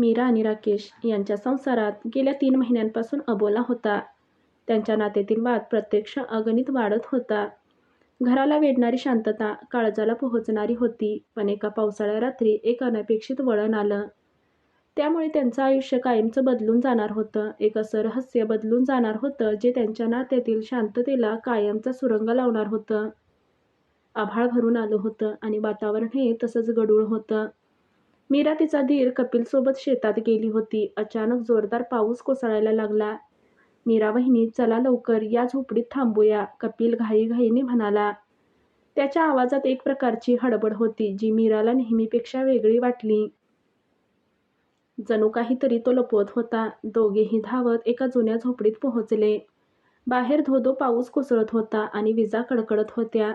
मीरा आणि राकेश यांच्या संसारात गेल्या तीन महिन्यांपासून अबोला होता. त्यांच्या नात्यातील वाद प्रत्यक्ष अगणित वाढत होता. घराला वेढणारी शांतता काळजाला पोहोचणारी होती पण एका पावसाळ्या रात्री एक अनपेक्षित वळण आलं. त्यामुळे त्यांचं आयुष्य कायमचं बदलून जाणार होतं. एक असं रहस्य बदलून जाणार होतं जे त्यांच्या नात्यातील शांततेला कायमचा सुरंग लावणार होतं. आभाळ भरून आलं होतं आणि वातावरण हे तसंच गडूळ होतं. मीरा तिचा धीर कपिलसोबत शेतात गेली होती. अचानक जोरदार पाऊस कोसळायला लागला. मीरा वहिनी चला लवकर या झोपडीत थांबूया कपिल घाईघाईने म्हणाला. त्याच्या आवाजात एक प्रकारची हडबड होती जी मीराला नेहमीपेक्षा वेगळी वाटली. जणू काहीतरी तो लपवत होता. दोघेही धावत एका जुन्या झोपडीत पोहोचले. बाहेर धोधो पाऊस कोसळत होता आणि विजा कडकडत होत्या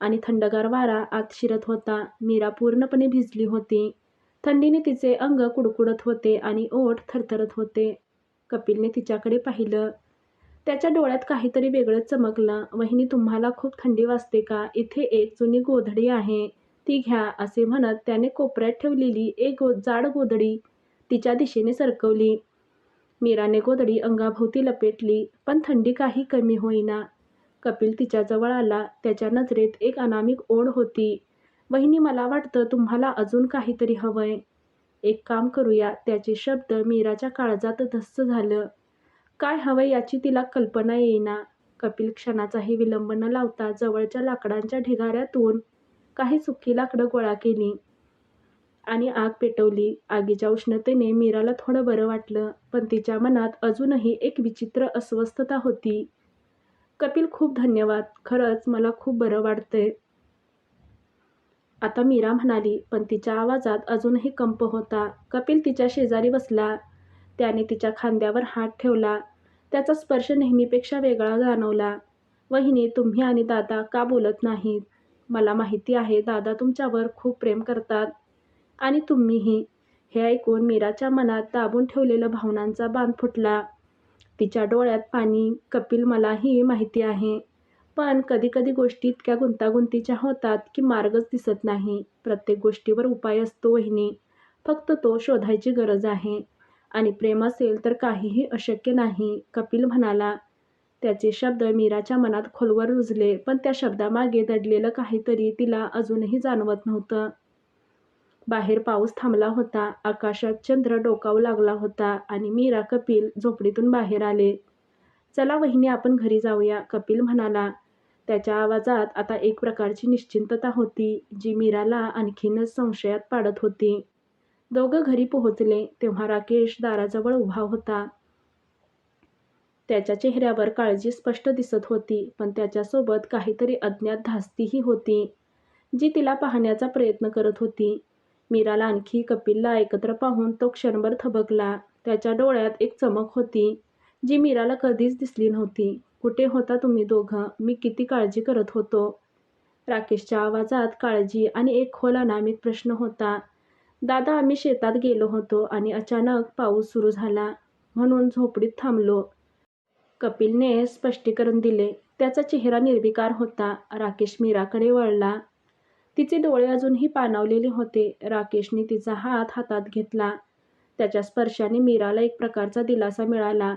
आणि थंडगार वारा आत शिरत होता. मीरा पूर्णपणे भिजली होती. थंडीने तिचे अंग कुडकुडत होते आणि ओठ थरथरत होते. कपिलने तिच्याकडे पाहिलं. त्याच्या डोळ्यात काहीतरी वेगळंच चमकलं. वहिनी तुम्हाला खूप थंडी वाजते का? इथे एक जुनी गोधडी आहे. ती घ्या असे म्हणत त्याने कोपऱ्यात ठेवलेली एक गो जाड गोधडी तिच्या दिशेने सरकवली. मीराने गोधडी अंगाभोवती लपेटली पण थंडी काही कमी होईना. कपिल तिच्याजवळ आला. त्याच्या नजरेत एक अनामिक ओढ होती. वहिनी मला वाटतं तुम्हाला अजून काहीतरी हवंय. एक काम करूया त्याचे शब्द मीराच्या काळजात धस्स झालं. काय हवंय याची तिला कल्पना येईना. कपिल क्षणाचाही विलंब न लावता जवळच्या लाकडांच्या ढिगाऱ्यातून काही सुकी लाकडं गोळा केली आणि आग पेटवली. आगीच्या उष्णतेने मीराला थोडं बरं वाटलं पण तिच्या मनात अजूनही एक विचित्र अस्वस्थता होती. कपिल खूप धन्यवाद. खरंच मला खूप बरं वाटतंय. आता मीरा म्हणाली पण तिच्या आवाजात अजूनही कंप होता. कपिल तिच्या शेजारी बसला. त्याने तिच्या खांद्यावर हात ठेवला. त्याचा स्पर्श नेहमीपेक्षा वेगळा जाणवला. वहिनी तुम्ही आणि दादा का बोलत नाहीत? मला माहिती आहे दादा तुमच्यावर खूप प्रेम करतात. आणि तुम्हीही. हे ऐकून मीराच्या मनात दाबून ठेवलेलं भावनांचा बांध फुटला. तिच्या डोळ्यात पाणी. कपिल मलाही माहिती आहे. पण कधीकधी गोष्टी इतक्या गुंतागुंतीच्या होतात की मार्गच दिसत नाही. प्रत्येक गोष्टीवर उपाय असतो वहिनी. फक्त तो शोधायची गरज आहे. आणि प्रेम असेल तर काहीही अशक्य नाही कपिल म्हणाला. त्याचे शब्द मीराच्या मनात खोलवर रुजले पण त्या शब्दामागे दडलेलं काहीतरी तिला अजूनही जाणवत नव्हतं. बाहेर पाऊस थांबला होता आकाशात चंद्र डोकावू लागला होता आणि मीरा कपिल झोपडीतून बाहेर आले. चला वहिनी आपण घरी जाऊया कपिल म्हणाला. त्याच्या आवाजात आता एक प्रकारची निश्चिंतता होती जी मीराला आणखीनच संशयात पाडत होती. दोघं घरी पोहोचले तेव्हा राकेश दाराजवळ उभा होता. त्याच्या चेहऱ्यावर काळजी स्पष्ट दिसत होती पण त्याच्यासोबत काहीतरी अज्ञात धास्तीही होती जी तिला पाहण्याचा प्रयत्न करत होती. मीराला आणखी कपिलला एकत्र पाहून तो क्षणभर थबकला. त्याच्या डोळ्यात एक चमक होती जी मीराला कधीच दिसली नव्हती. कुठे होता तुम्ही दोघं? मी किती काळजी करत होतो? राकेशच्या आवाजात काळजी आणि एक खोल अनामित प्रश्न होता. दादा आम्ही शेतात गेलो होतो आणि अचानक पाऊस सुरू झाला. म्हणून झोपडीत थांबलो. कपिलने स्पष्टीकरण दिले. त्याचा चेहरा निर्विकार होता. राकेश मीराकडे वळला. तिचे डोळे अजूनही पाणावलेले होते. राकेशने तिचा हात हातात घेतला. त्याच्या स्पर्शाने मीराला एक प्रकारचा दिलासा मिळाला.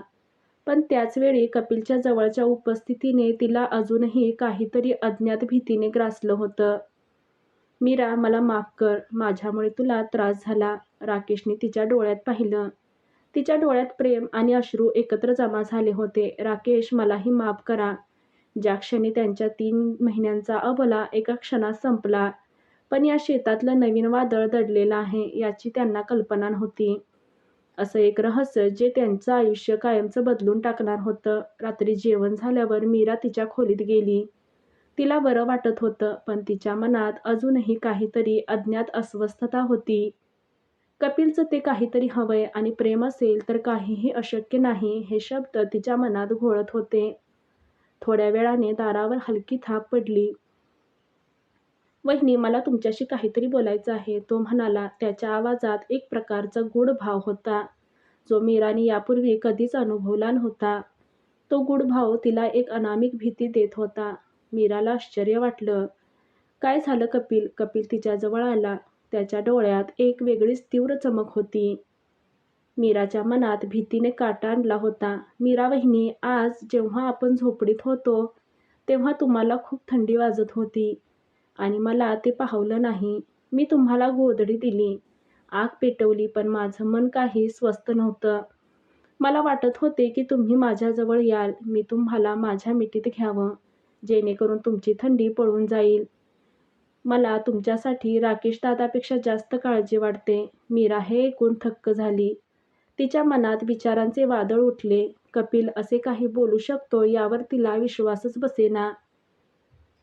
पण त्याचवेळी कपिलच्या जवळच्या उपस्थितीने तिला अजूनही काहीतरी अज्ञात भीतीने ग्रासलं होतं. मीरा मला माफ कर. माझ्यामुळे तुला त्रास झाला. राकेशने तिच्या डोळ्यात पाहिलं. तिच्या डोळ्यात प्रेम आणि अश्रू एकत्र जमा झाले होते. राकेश मलाही माफ करा. ज्या क्षणी त्यांच्या तीन महिन्यांचा अबला एका क्षणात संपला पण या शेतातलं नवीन वादळ दडलेलं आहे याची त्यांना कल्पना नव्हती. असं एक रहस्य जे त्यांचं आयुष्य कायमचं बदलून टाकणार होतं. रात्री जेवण झाल्यावर मीरा तिच्या खोलीत गेली. तिला बरं वाटत होतं पण तिच्या मनात अजूनही काहीतरी अज्ञात अस्वस्थता होती. कपिलचं ते काहीतरी हवंय आणि प्रेम असेल तर काहीही अशक्य नाही हे शब्द तिच्या मनात घोळत होते. थोड्या वेळाने दारावर हलकी थाप पडली. वहिनी मला तुमच्याशी काहीतरी बोलायचं आहे. तो म्हणाला त्याच्या आवाजात एक प्रकारचा गूढ भाव होता. जो मीराने यापूर्वी कधीच अनुभवला नव्हता. तो गूढ भाव तिला एक अनामिक भीती देत होता. मीराला आश्चर्य वाटलं. काय झालं कपिल? कपिल तिच्याजवळ आला. त्याच्या डोळ्यात एक वेगळीच तीव्र चमक होती. मीराच्या मनात भीतीने काटा आणला होता. मीरा वहिनी आज जेव्हा आपण झोपडीत होतो तेव्हा तुम्हाला खूप थंडी वाजत होती. आणि मला ते पाहवलं नाही. मी तुम्हाला गोधडी दिली. आग पेटवली पण माझं मन काही स्वस्त नव्हतं. मला वाटत होते की तुम्ही माझ्याजवळ याल. मी तुम्हाला माझ्या मिठीत घ्यावं. जेणेकरून तुमची थंडी पळून जाईल. मला तुमच्यासाठी राकेश दादापेक्षा जास्त काळजी वाटते. मीरा हे ऐकून थक्क झाली. तिच्या मनात विचारांचे वादळ उठले. कपिल असे काही बोलू शकतो यावर तिला विश्वासच बसेना.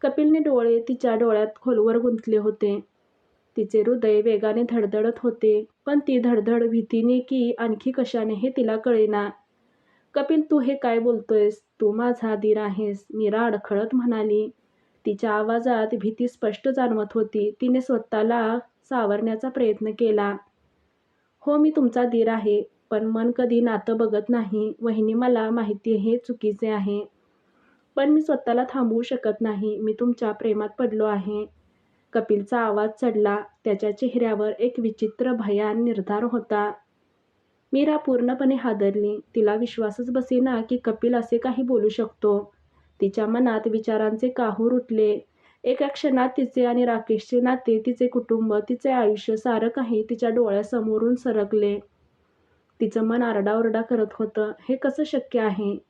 कपिलने डोळे तिच्या डोळ्यात खोलवर गुंतले होते. तिचे हृदय वेगाने धडधडत होते पण ती धडधड भीतीने की आणखी कशाने हे तिला कळेना. कपिल तू हे काय बोलतोयस? तू माझा दीर आहेस मीरा अडखळत म्हणाली. तिच्या आवाजात भीती स्पष्ट जाणवत होती. तिने स्वतःला सावरण्याचा प्रयत्न केला. हो मी तुमचा दीर आहे पण मन कधी नातं बघत नाही. वहिनी मला माहिती हे चुकीचे आहे. पण मी स्वतःला थांबवू शकत नाही. मी तुमच्या प्रेमात पडलो आहे. कपिलचा आवाज चढला. त्याच्या चेहऱ्यावर एक विचित्र भयान निर्धार होता. मीरा पूर्णपणे हादरली. तिला विश्वासच बसेना की कपिल असे काही बोलू शकतो. तिच्या मनात विचारांचे काहूर उठले. एका क्षणात तिचे आणि राकेशचे नाते तिचे कुटुंब तिचे आयुष्य सारं काही तिच्या डोळ्यासमोरून सरकले. तिचं मन आरडाओरडा करत होतं. हे कसं शक्य आहे?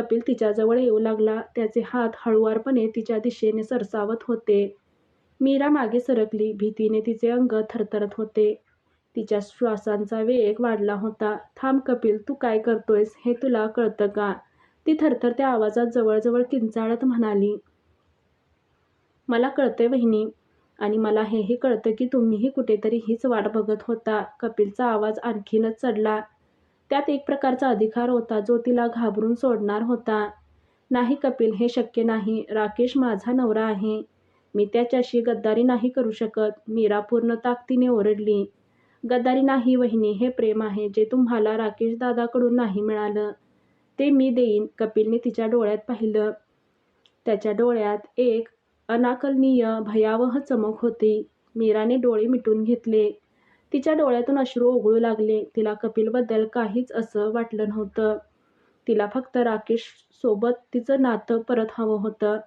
कपिल तिच्याजवळ येऊ लागला. त्याचे हात हळुवारपणे तिच्या दिशेने सरसावत होते. मीरा मागे सरकली. भीतीने तिचे अंग थरथरत होते. तिच्या श्वासांचा वेग वाढला होता. थांब कपिल तू काय करतोयस हे तुला कळतं का? ती थरथरत्या आवाजात जवळजवळ किंचाळत म्हणाली. मला कळतंय वहिनी. आणि मला हेही कळतं की तुम्हीही कुठेतरी हीच वाट बघत होता. कपिलचा आवाज आणखीनच चढला. त्यात एक प्रकारचा अधिकार होता जो तिला घाबरून सोडणार होता. नाही कपिल हे शक्य नाही. राकेश माझा नवरा आहे. मी त्याच्याशी गद्दारी नाही करू शकत. मीरा पूर्ण ताकदीने ओरडली. गद्दारी नाही वहिनी हे प्रेम आहे जे तुम्हाला राकेश दादाकडून नाही मिळालं. ते मी देईन कपिलने तिच्या डोळ्यात पाहिलं. त्याच्या डोळ्यात एक अनाकलनीय भयावह चमक होती. मीराने डोळे मिटून घेतले. तिच्या डोळ्यातून अश्रू ओघळू लागले. तिला कपिलबद्दल काहीच असं वाटलं नव्हतं. तिला फक्त राकेश सोबत तिचं नातं परत हवं होतं.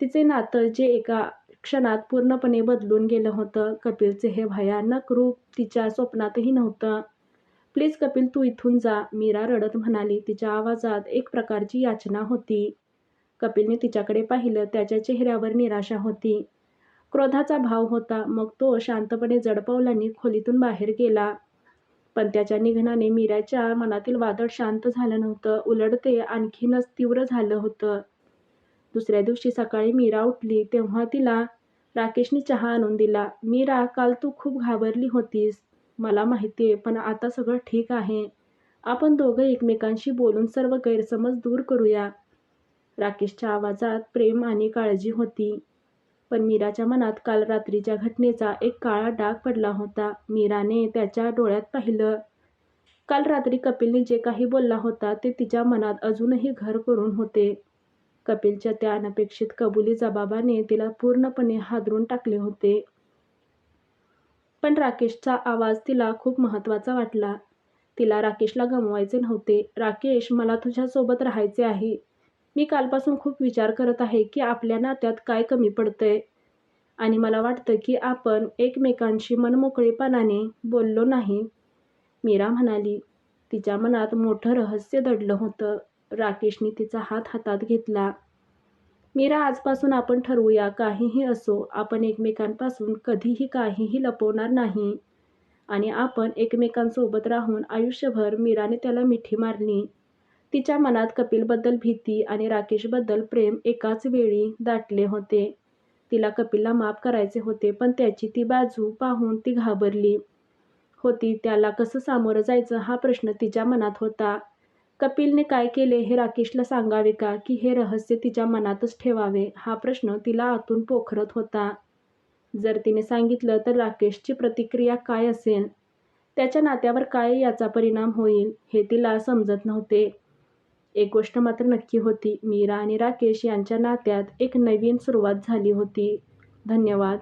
तिचे नातं जे एका क्षणात पूर्णपणे बदलून गेलं होतं. कपिलचे हे भयानक रूप तिच्या स्वप्नातही नव्हतं. प्लीज कपिल तू इथून जा. मीरा रडत म्हणाली. तिच्या आवाजात एक प्रकारची याचना होती. कपिलने तिच्याकडे पाहिलं. त्याच्या चेहऱ्यावर निराशा होती. क्रोधाचा भाव होता. मग तो शांतपणे जडपावलांनी खोलीतून बाहेर गेला. पण त्याच्या निघण्याने मीराच्या मनातील वादळ शांत झालं नव्हतं. उलट ते आणखीनच तीव्र झालं होतं. दुसऱ्या दिवशी सकाळी मीरा उठली. तेव्हा तिला राकेशने चहा आणून दिला. मीरा काल तू खूप घाबरली होतीस. मला माहिती आहे पण आता सगळं ठीक आहे. आपण दोघं एकमेकांशी बोलून सर्व गैरसमज दूर करूया. राकेशच्या आवाजात प्रेम आणि काळजी होती. पण मीराच्या मनात काल रात्रीच्या घटनेचा एक काळा डाग पडला होता. मीराने त्याच्या डोळ्यात पाहिलं. काल रात्री कपिलने जे काही बोलला होता ते तिच्या मनात अजूनही घर करून होते. कपिलच्या त्या अनपेक्षित कबुली जबाबाने तिला पूर्णपणे हादरून टाकले होते. पण राकेशचा आवाज तिला खूप महत्त्वाचा वाटला. तिला राकेशला गमवायचे नव्हते. राकेश मला तुझ्यासोबत राहायचे आहे. मी कालपासून खूप विचार करत आहे की आपल्या नात्यात काय कमी पडतंय. आणि मला वाटतं की आपण एकमेकांशी मनमोकळेपणाने बोललो नाही. मीरा म्हणाली तिच्या मनात मोठं रहस्य दडलं होतं. राकेशने तिचा हात हातात घेतला. मीरा आजपासून आपण ठरवूया काहीही असो. आपण एकमेकांपासून कधीही काहीही लपवणार नाही. आणि आपण एकमेकांसोबत राहून आयुष्यभर मीराने त्याला मिठी मारली. तिच्या मनात कपिलबद्दल भीती आणि राकेशबद्दल प्रेम एकाच वेळी दाटले होते. तिला कपिलला माफ करायचे होते पण त्याची ती बाजू पाहून ती घाबरली होती. त्याला कसं सामोरं जायचं हा प्रश्न तिच्या मनात होता. कपिलने काय केले हे राकेशला सांगावे का की हे रहस्य तिच्या मनातच ठेवावे? हा प्रश्न तिला आतून पोखरत होता. जर तिने सांगितलं तर राकेशची प्रतिक्रिया काय असेल? त्याच्या नात्यावर काय याचा परिणाम होईल हे तिला समजत नव्हते. एक गोष्ट मात्र नक्की होती. मीरा आणि राकेश यांच्या नात्यात एक नवीन सुरुवात झाली होती. धन्यवाद.